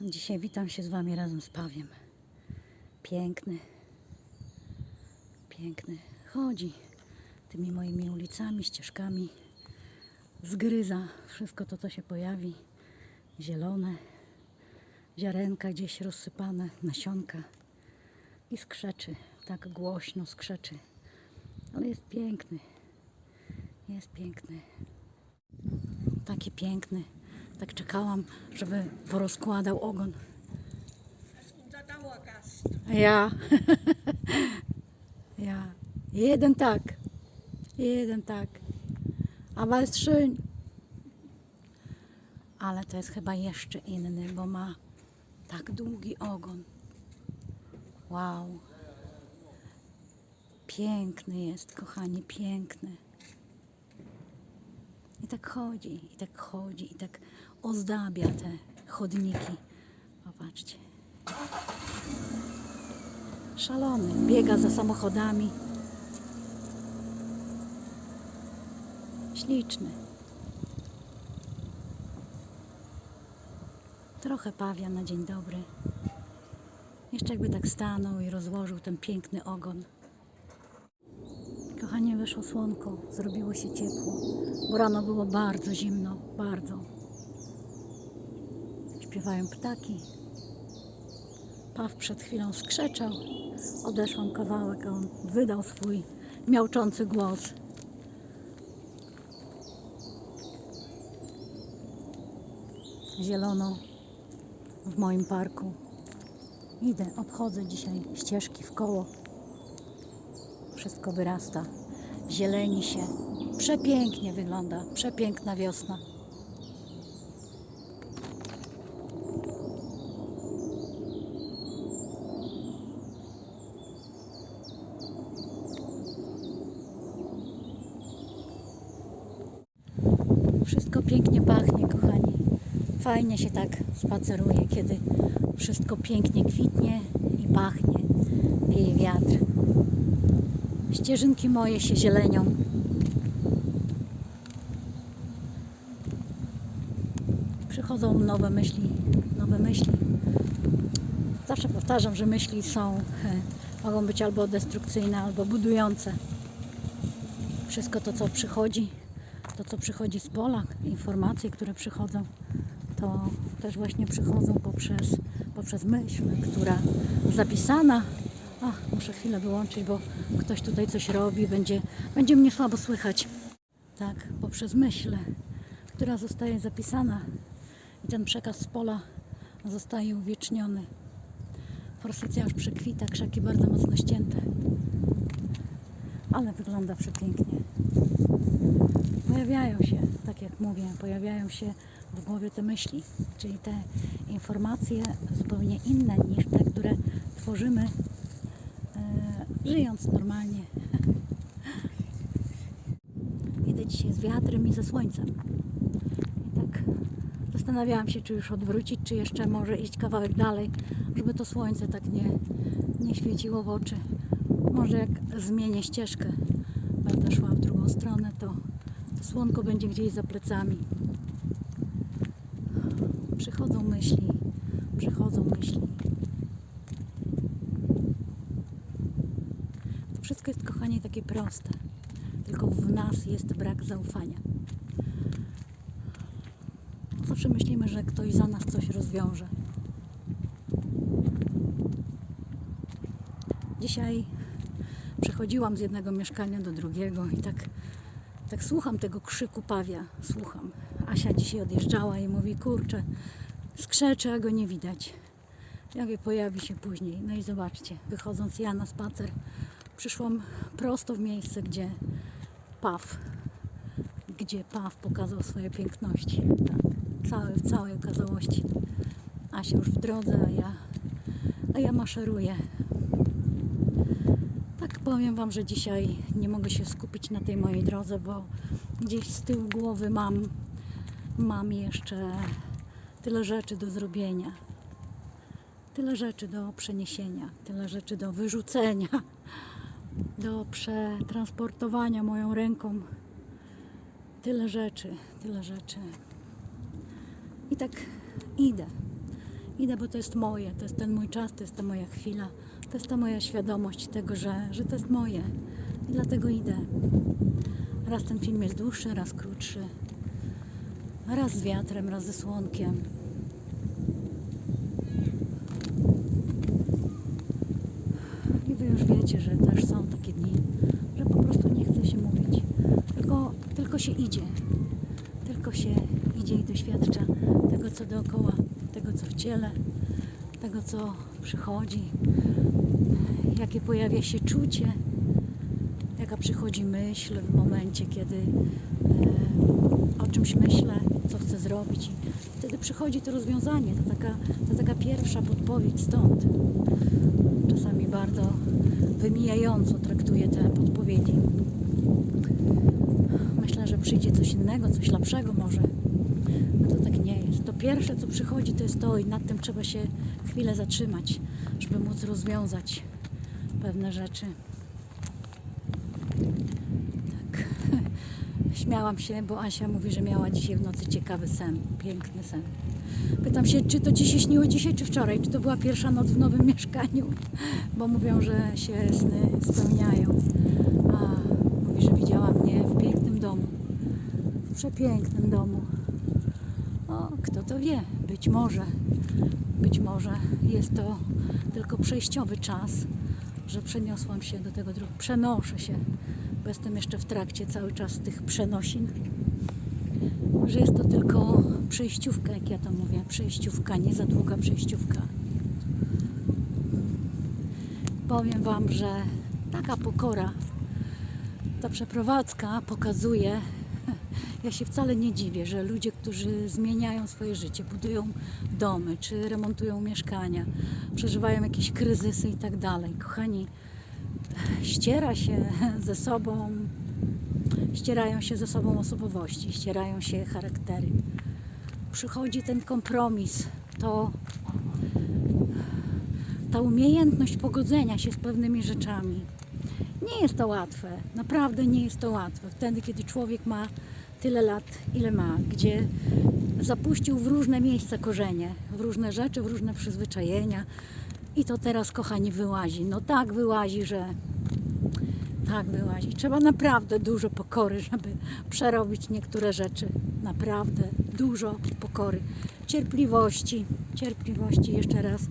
Dzisiaj witam się z Wami razem z Pawiem. Piękny, piękny. Chodzi tymi moimi ulicami, ścieżkami. Zgryza wszystko to, co się pojawi. Zielone, ziarenka gdzieś rozsypane, nasionka. I skrzeczy, tak głośno skrzeczy. Ale jest piękny. Jest piękny. Taki piękny. Tak czekałam, żeby porozkładał ogon. Ja. ja. Jeden tak. Jeden tak. Ist schön. Ale to jest chyba jeszcze inny, bo ma tak długi ogon. Wow. Piękny jest, kochani, piękny. I tak chodzi, i tak chodzi, i tak ozdabia te chodniki. Popatrzcie. Szalony, biega za samochodami. Śliczny. Trochę pawia na dzień dobry. Jeszcze jakby tak stanął i rozłożył ten piękny ogon. Kochanie, wyszło słonko, zrobiło się ciepło, bo rano było bardzo zimno, bardzo. Śpiewają ptaki. Paw przed chwilą skrzeczał. Odeszłam kawałek, a on wydał swój miałczący głos. Zielono w moim parku. Idę, obchodzę dzisiaj ścieżki w koło. Wszystko wyrasta, zieleni się. Przepięknie wygląda, przepiękna wiosna. Wszystko pięknie pachnie, kochani. Fajnie się tak spaceruje, kiedy wszystko pięknie kwitnie i pachnie. Wieje wiatr. Ścieżynki moje się zielenią. Przychodzą nowe myśli, nowe myśli. Zawsze powtarzam, że myśli są, e, mogą być albo destrukcyjne, albo budujące. Wszystko to, co przychodzi, to, co przychodzi z pola, informacje, które przychodzą, to też właśnie przychodzą poprzez, poprzez myśl, która zapisana. Muszę chwilę wyłączyć, bo ktoś tutaj coś robi, będzie, będzie mnie słabo słychać. Tak, poprzez myśl, która zostaje zapisana i ten przekaz z pola zostaje uwieczniony. Forsycja już przekwita, krzaki bardzo mocno ścięte, ale wygląda przepięknie pojawiają się, tak jak mówię, pojawiają się w głowie te myśli, czyli te informacje zupełnie inne niż te, które tworzymy e, żyjąc normalnie. Idę dzisiaj z wiatrem i ze słońcem. I tak zastanawiałam się, czy już odwrócić, czy jeszcze może iść kawałek dalej, żeby to słońce tak nie, nie świeciło w oczy. Może jak zmienię ścieżkę, będę szła w drugą stronę, to słonko będzie gdzieś za plecami. Przychodzą myśli, przychodzą myśli. To wszystko jest, kochanie, takie proste. Tylko w nas jest brak zaufania. Zawsze myślimy, że ktoś za nas coś rozwiąże. Dzisiaj przechodziłam z jednego mieszkania do drugiego i tak tak słucham tego krzyku pawia, słucham. Asia dzisiaj odjeżdżała i mówi, kurczę, skrzecze, a go nie widać. Ja mówię, pojawi się później. No i zobaczcie, wychodząc ja na spacer, przyszłam prosto w miejsce, gdzie paw, gdzie paw pokazał swoje piękności. Tak, całe, w całej okazałości. Asia już w drodze, a ja, a ja maszeruję. Powiem Wam, że dzisiaj nie mogę się skupić na tej mojej drodze, bo gdzieś z tyłu głowy mam, mam jeszcze tyle rzeczy do zrobienia, tyle rzeczy do przeniesienia, tyle rzeczy do wyrzucenia, do przetransportowania moją ręką. Tyle rzeczy, tyle rzeczy. I tak idę. Idę, bo to jest moje, to jest ten mój czas, to jest ta moja chwila, to jest ta moja świadomość tego, że, że to jest moje. I dlatego idę. Raz ten film jest dłuższy, raz krótszy. Raz z wiatrem, raz ze słonkiem. I wy już wiecie, że też są takie dni, że po prostu nie chce się mówić. Tylko, tylko się idzie. Tylko się idzie i doświadcza tego, co dookoła, tego, co w ciele, tego, co przychodzi, jakie pojawia się czucie, jaka przychodzi myśl w momencie, kiedy e, o czymś myślę, co chcę zrobić. I wtedy przychodzi to rozwiązanie, to taka, to taka pierwsza podpowiedź stąd. Czasami bardzo wymijająco traktuję te podpowiedzi. Myślę, że przyjdzie coś innego, coś lepszego może. A to tak nie jest. To pierwsze, co przychodzi, to jest to i nad tym trzeba się chwilę zatrzymać, żeby móc rozwiązać pewne rzeczy. Tak. Śmiałam się, bo Asia mówi, że miała dzisiaj w nocy ciekawy sen, piękny sen. Pytam się, czy to ci się śniło dzisiaj, czy wczoraj, czy to była pierwsza noc w nowym mieszkaniu, bo mówią, że się sny spełniają. A mówi, że widziała mnie w pięknym domu, w przepięknym domu. O, kto to wie, być może, być może jest to tylko przejściowy czas, że przeniosłam się do tego drugiego, przenoszę się, bo jestem jeszcze w trakcie cały czas tych przenosin. Że jest to tylko przejściówka, jak ja to mówię, przejściówka, nie za długa przejściówka. Powiem Wam, że taka pokora, ta przeprowadzka pokazuje, ja się wcale nie dziwię, że ludzie, którzy zmieniają swoje życie, budują domy, czy remontują mieszkania, przeżywają jakieś kryzysy i tak dalej. Kochani, ściera się ze sobą ścierają się ze sobą osobowości, ścierają się charaktery. Przychodzi ten kompromis, to ta umiejętność pogodzenia się z pewnymi rzeczami. Nie jest to łatwe, naprawdę nie jest to łatwe. Wtedy, kiedy człowiek ma tyle lat, ile ma, gdzie zapuścił w różne miejsca korzenie, w różne rzeczy, w różne przyzwyczajenia i to teraz, kochani, wyłazi. No tak wyłazi, że tak wyłazi. Trzeba naprawdę dużo pokory, żeby przerobić niektóre rzeczy. Naprawdę dużo pokory. Cierpliwości, cierpliwości, jeszcze raz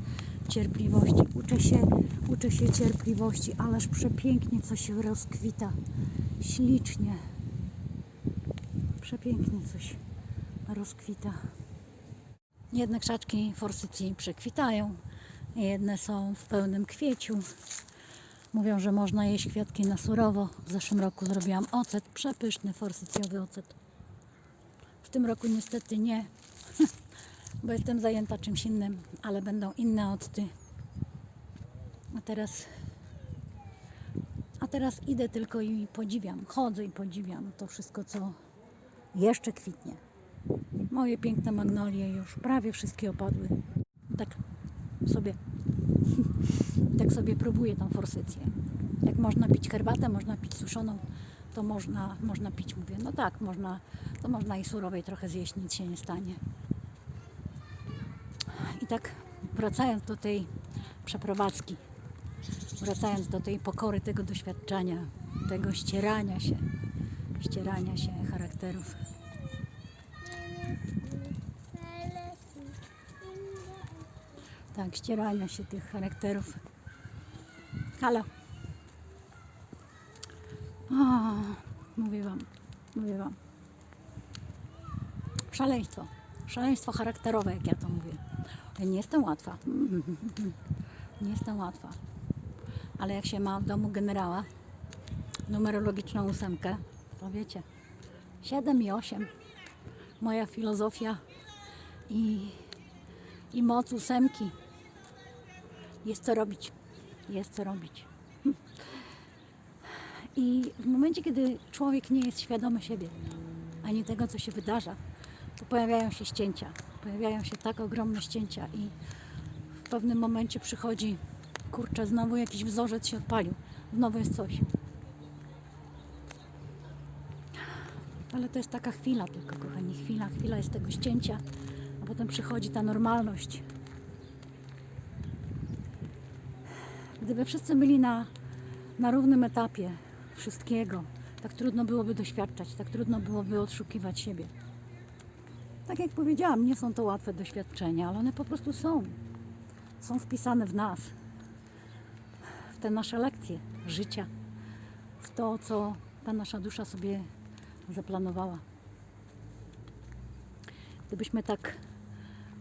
cierpliwości. Uczę się, uczę się cierpliwości, ależ przepięknie coś się rozkwita. Ślicznie. Przepięknie coś rozkwita. Jedne krzaczki forsycji przekwitają, jedne są w pełnym kwieciu. Mówią, że można jeść kwiatki na surowo. W zeszłym roku zrobiłam ocet, przepyszny forsycjowy ocet. W tym roku niestety nie, bo jestem zajęta czymś innym, ale będą inne octy. A teraz, a teraz idę tylko i podziwiam, chodzę i podziwiam to wszystko, co jeszcze kwitnie. Moje piękne magnolie już prawie wszystkie opadły. Tak sobie tak sobie próbuję tą forsycję. Jak można pić herbatę, można pić suszoną, to można, można pić, mówię, no tak, można, to można i surowej trochę zjeść, nic się nie stanie. I tak wracając do tej przeprowadzki, wracając do tej pokory, tego doświadczenia, tego ścierania się, ścierania się charakterów. Tak, ścierania się tych charakterów. Halo. O, mówię wam, mówię wam. Szaleństwo. Szaleństwo charakterowe, jak ja to mówię. Nie jestem łatwa. Nie jestem łatwa. Ale jak się ma w domu generała, numerologiczną ósemkę, to wiecie, 7 i 8. Moja filozofia i, i moc ósemki. Jest co robić. Jest co robić. I w momencie, kiedy człowiek nie jest świadomy siebie, ani tego, co się wydarza, to pojawiają się ścięcia. Pojawiają się tak ogromne ścięcia i w pewnym momencie przychodzi, kurczę, znowu jakiś wzorzec się odpalił. Znowu jest coś. ale to jest taka chwila tylko, kochani, chwila, chwila jest tego ścięcia, a potem przychodzi ta normalność. Gdyby wszyscy byli na, na równym etapie wszystkiego, tak trudno byłoby doświadczać, tak trudno byłoby odszukiwać siebie. Tak jak powiedziałam, nie są to łatwe doświadczenia, ale one po prostu są. Są wpisane w nas, w te nasze lekcje życia, w to, co ta nasza dusza sobie zaplanowała. Gdybyśmy tak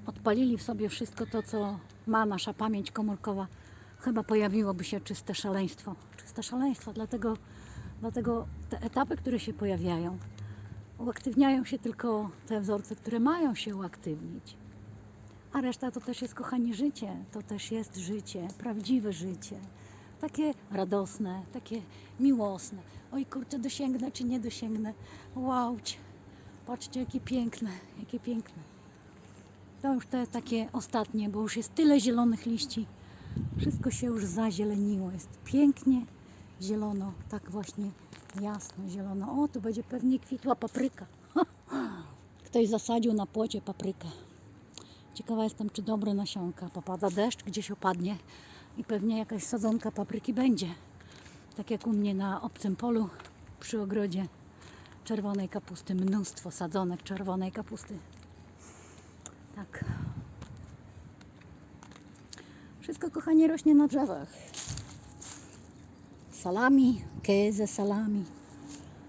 odpalili w sobie wszystko to, co ma nasza pamięć komórkowa, chyba pojawiłoby się czyste szaleństwo. Czyste szaleństwo, dlatego, dlatego te etapy, które się pojawiają, uaktywniają się tylko te wzorce, które mają się uaktywnić. A reszta to też jest, kochani, życie. To też jest życie, prawdziwe życie. Takie radosne, takie miłosne. Oj kurczę, dosięgnę czy nie dosięgnę. Wow, patrzcie jakie piękne, jakie piękne. To już te takie ostatnie, bo już jest tyle zielonych liści. Wszystko się już zazieleniło. Jest pięknie zielono, tak właśnie jasno zielono. O, tu będzie pewnie kwitła papryka. Ktoś zasadził na płocie paprykę. Ciekawa jestem, czy dobre nasionka. Popada deszcz, gdzieś opadnie i pewnie jakaś sadzonka papryki będzie. Tak jak u mnie na obcym polu przy ogrodzie czerwonej kapusty. Mnóstwo sadzonek czerwonej kapusty. Tak. Wszystko, kochanie, rośnie na drzewach. Salami, ze salami.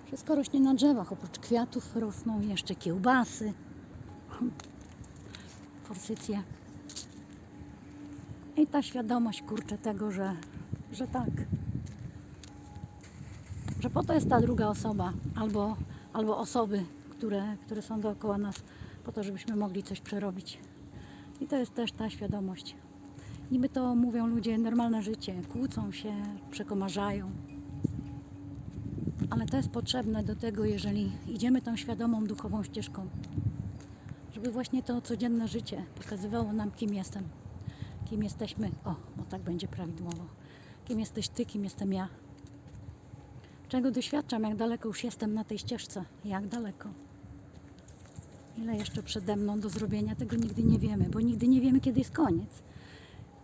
Wszystko rośnie na drzewach. Oprócz kwiatów rosną jeszcze kiełbasy, forsycje. I ta świadomość, kurczę, tego, że, że tak. Że po to jest ta druga osoba, albo, albo osoby, które, które są dookoła nas, po to, żebyśmy mogli coś przerobić. I to jest też ta świadomość. Niby to mówią ludzie normalne życie, kłócą się, przekomarzają. Ale to jest potrzebne do tego, jeżeli idziemy tą świadomą, duchową ścieżką, żeby właśnie to codzienne życie pokazywało nam, kim jestem, kim jesteśmy. O, bo tak będzie prawidłowo. Kim jesteś ty, kim jestem ja. Czego doświadczam, jak daleko już jestem na tej ścieżce, jak daleko. Ile jeszcze przede mną do zrobienia, tego nigdy nie wiemy, bo nigdy nie wiemy, kiedy jest koniec.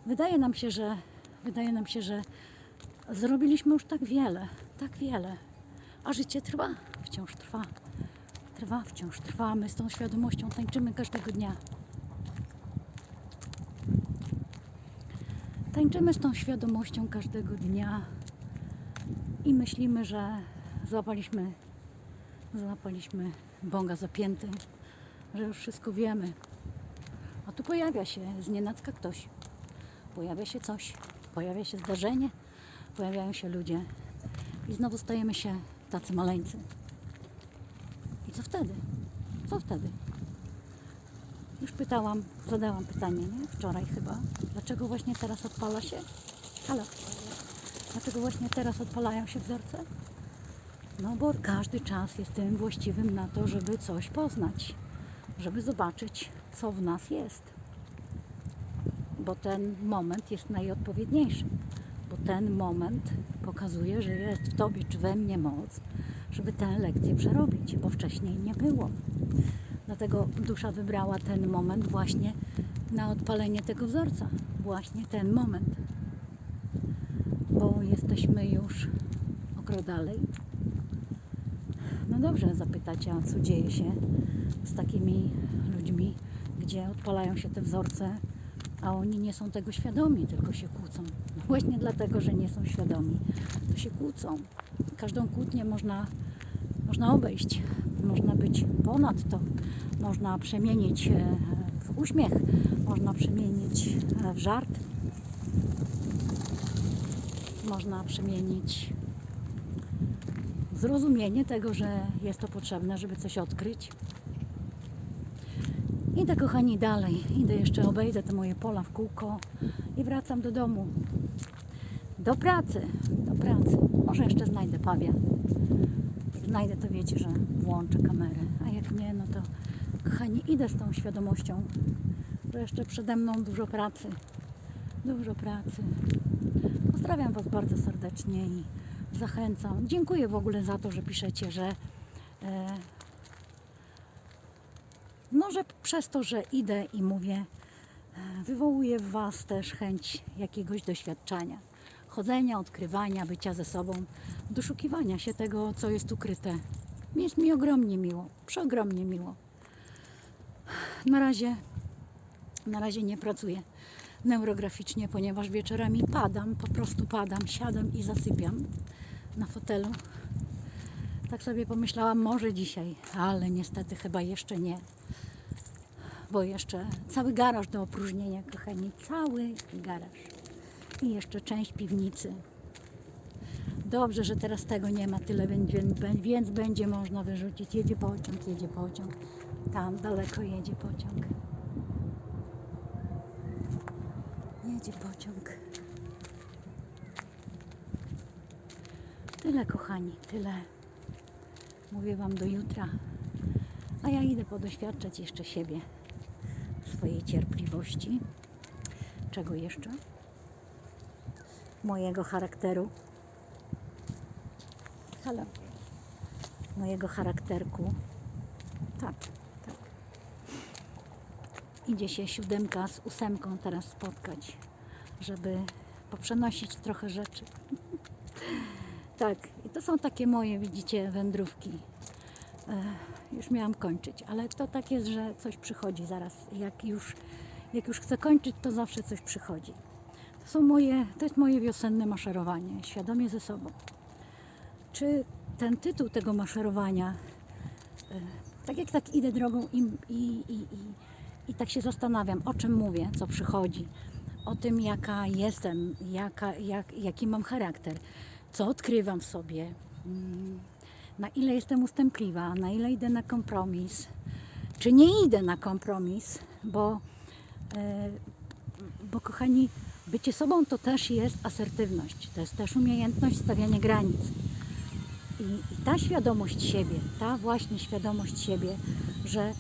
Wydaje nam się, że wydaje nam się, że zrobiliśmy już tak wiele, tak wiele, a życie trwa, wciąż trwa. Trwa, wciąż trwa. My z tą świadomością tańczymy każdego dnia. Tańczymy z tą świadomością każdego dnia i myślimy, że złapaliśmy, złapaliśmy bąga zapięty, że już wszystko wiemy. A tu pojawia się z ktoś. Pojawia się coś, pojawia się zdarzenie, pojawiają się ludzie i znowu stajemy się tacy maleńcy. I co wtedy? Co wtedy? Już pytałam, zadałam pytanie, nie? Wczoraj chyba. Dlaczego właśnie teraz odpala się? Halo. Dlaczego właśnie teraz odpalają się wzorce? No bo każdy czas jest tym właściwym na to, żeby coś poznać, żeby zobaczyć, co w nas jest. Bo ten moment jest najodpowiedniejszy. Bo ten moment pokazuje, że jest w tobie czy we mnie moc, żeby tę lekcję przerobić, bo wcześniej nie było. Dlatego dusza wybrała ten moment właśnie na odpalenie tego wzorca. Właśnie ten moment. Bo jesteśmy już o krok dalej. No dobrze, zapytacie, a co dzieje się z takimi ludźmi, gdzie odpalają się te wzorce, a oni nie są tego świadomi, tylko się kłócą. No właśnie dlatego, że nie są świadomi, to się kłócą. Każdą kłótnię można, można obejść, można być ponad to, można przemienić e, w uśmiech, można przemienić e, w żart, można przemienić zrozumienie tego, że jest to potrzebne, żeby coś odkryć. Idę, kochani, dalej. Idę jeszcze, obejdę te moje pola w kółko i wracam do domu. Do pracy, do pracy. Może jeszcze znajdę pawian. Znajdę, to wiecie, że włączę kamerę. A jak nie, no to, kochani, idę z tą świadomością, że jeszcze przede mną dużo pracy. Dużo pracy. Pozdrawiam Was bardzo serdecznie i zachęcam. Dziękuję w ogóle za to, że piszecie, że e, no, że przez to, że idę i mówię, e, wywołuje w Was też chęć jakiegoś doświadczenia. Chodzenia, odkrywania, bycia ze sobą, doszukiwania się tego, co jest ukryte. Jest mi ogromnie miło, przeogromnie miło. Na razie, na razie nie pracuję neurograficznie, ponieważ wieczorami padam, po prostu padam, siadam i zasypiam na fotelu. Tak sobie pomyślałam, może dzisiaj, ale niestety chyba jeszcze nie. Bo jeszcze cały garaż do opróżnienia, kochani, cały garaż. I jeszcze część piwnicy. Dobrze, że teraz tego nie ma tyle, będzie, więc będzie można wyrzucić. Jedzie pociąg, jedzie pociąg. Tam daleko jedzie pociąg. Jedzie pociąg. Tyle, kochani, tyle. Mówię Wam do jutra. A ja idę podoświadczać jeszcze siebie, swojej cierpliwości. Czego jeszcze? Mojego charakteru. Halo. Mojego charakterku. Tak, tak. Idzie się siódemka z ósemką teraz spotkać, żeby poprzenosić trochę rzeczy. Tak, i to są takie moje, widzicie, wędrówki. E, już miałam kończyć, ale to tak jest, że coś przychodzi zaraz. Jak już, jak już chcę kończyć, to zawsze coś przychodzi. To są moje, to jest moje wiosenne maszerowanie, świadomie ze sobą. Czy ten tytuł tego maszerowania, e, tak jak tak idę drogą i, i, i, i, i tak się zastanawiam, o czym mówię, co przychodzi, o tym, jaka jestem, jaka, jak, jaki mam charakter, co odkrywam w sobie, mm, na ile jestem ustępliwa, na ile idę na kompromis, czy nie idę na kompromis, bo, e, bo kochani, bycie sobą to też jest asertywność, to jest też umiejętność stawiania granic. I, I ta świadomość siebie, ta właśnie świadomość siebie, że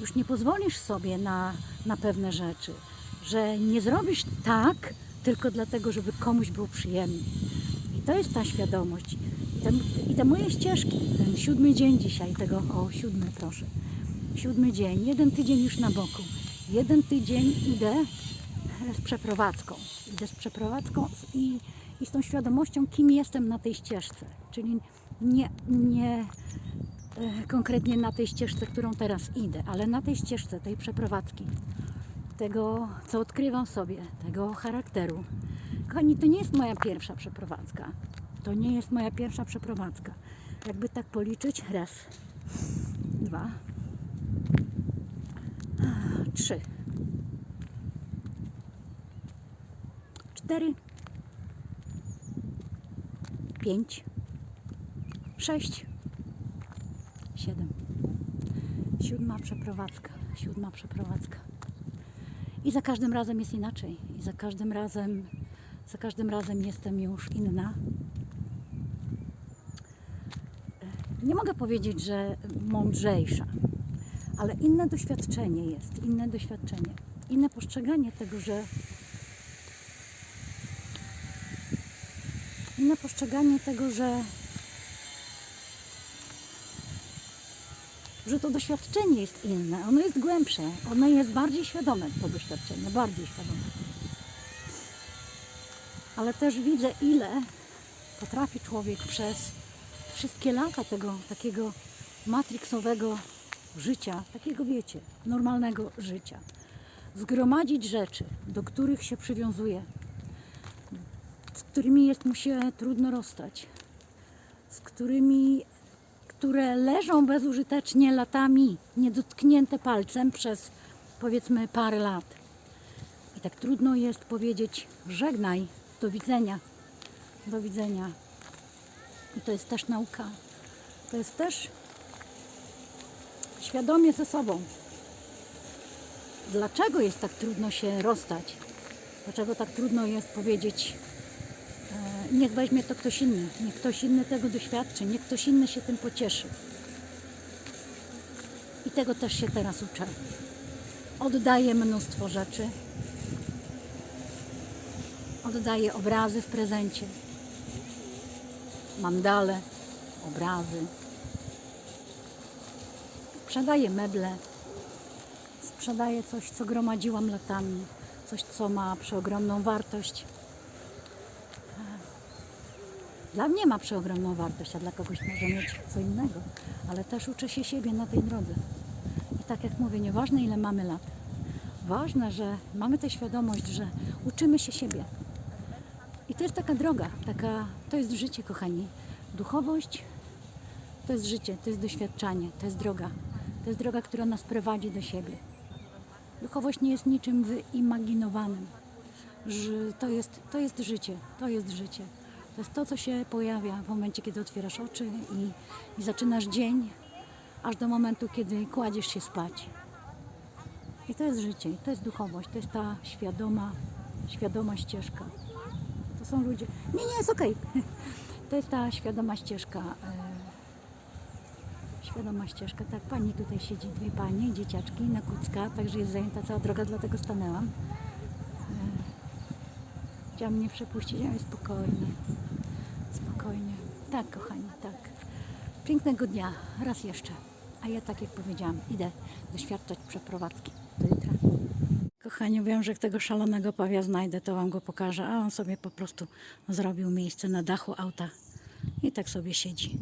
już nie pozwolisz sobie na, na pewne rzeczy, że nie zrobisz tak tylko dlatego, żeby komuś było przyjemnie. I to jest ta świadomość. I te, I te moje ścieżki, ten siódmy dzień dzisiaj, tego, o siódmy proszę, siódmy dzień, jeden tydzień już na boku, jeden tydzień idę z przeprowadzką. Idę z przeprowadzką i, i z tą świadomością, kim jestem na tej ścieżce. Czyli nie, nie e, konkretnie na tej ścieżce, którą teraz idę, ale na tej ścieżce, tej przeprowadzki, tego, co odkrywam sobie, tego charakteru. Kochani, to nie jest moja pierwsza przeprowadzka. To nie jest moja pierwsza przeprowadzka. Jakby tak policzyć, raz, dwa, trzy, cztery, pięć, sześć, siedem. Siódma przeprowadzka, siódma przeprowadzka. I za każdym razem jest inaczej. I za każdym razem, za każdym razem jestem już inna. Nie mogę powiedzieć, że mądrzejsza, ale inne doświadczenie jest, inne doświadczenie, inne postrzeganie tego, że inne postrzeganie tego, że że to doświadczenie jest inne, ono jest głębsze, ono jest bardziej świadome, to doświadczenie, bardziej świadome. Ale też widzę, ile potrafi człowiek przez wszystkie lata tego takiego matrixowego życia, takiego wiecie, normalnego życia, zgromadzić rzeczy, do których się przywiązuje, z którymi jest mu się trudno rozstać, z którymi które leżą bezużytecznie latami, niedotknięte palcem przez powiedzmy parę lat. I tak trudno jest powiedzieć żegnaj, do widzenia, do widzenia. I to jest też nauka. To jest też świadomie ze sobą. Dlaczego jest tak trudno się rozstać? Dlaczego tak trudno jest powiedzieć niech weźmie to ktoś inny, niech ktoś inny tego doświadczy, niech ktoś inny się tym pocieszy. I tego też się teraz uczę. Oddaję mnóstwo rzeczy. Oddaję obrazy w prezencie. Mandale, obrazy. Sprzedaję meble. Sprzedaję coś, co gromadziłam latami. Coś, co ma przeogromną wartość Dla mnie ma przeogromną wartość, a dla kogoś może mieć co innego. Ale też uczę się siebie na tej drodze. I tak jak mówię, nieważne ile mamy lat. Ważne, że mamy tę świadomość, że uczymy się siebie. I to jest taka droga, taka, to jest życie, kochani. Duchowość to jest życie, to jest doświadczanie, to jest droga. To jest droga, która nas prowadzi do siebie. Duchowość nie jest niczym wyimaginowanym. To, jest, to jest życie, to jest życie. To jest to, co się pojawia w momencie, kiedy otwierasz oczy i, i zaczynasz dzień, aż do momentu, kiedy kładziesz się spać. I to jest życie, to jest duchowość, to jest ta świadoma, świadoma ścieżka. To są ludzie. Nie, nie, jest okej. To jest ta świadoma ścieżka. e, Świadoma ścieżka. Tak, pani tutaj siedzi, dwie panie, dzieciaczki na kucka, także jest zajęta cała droga, dlatego stanęłam. E, Chciałam mnie przepuścić, ale spokojnie. Tak, kochani, tak. Pięknego dnia, raz jeszcze. A ja, tak jak powiedziałam, idę doświadczać przeprowadzki. Do jutra. Kochani, wiem, że tego szalonego pawia znajdę, to Wam go pokażę. A on sobie po prostu zrobił miejsce na dachu auta i tak sobie siedzi.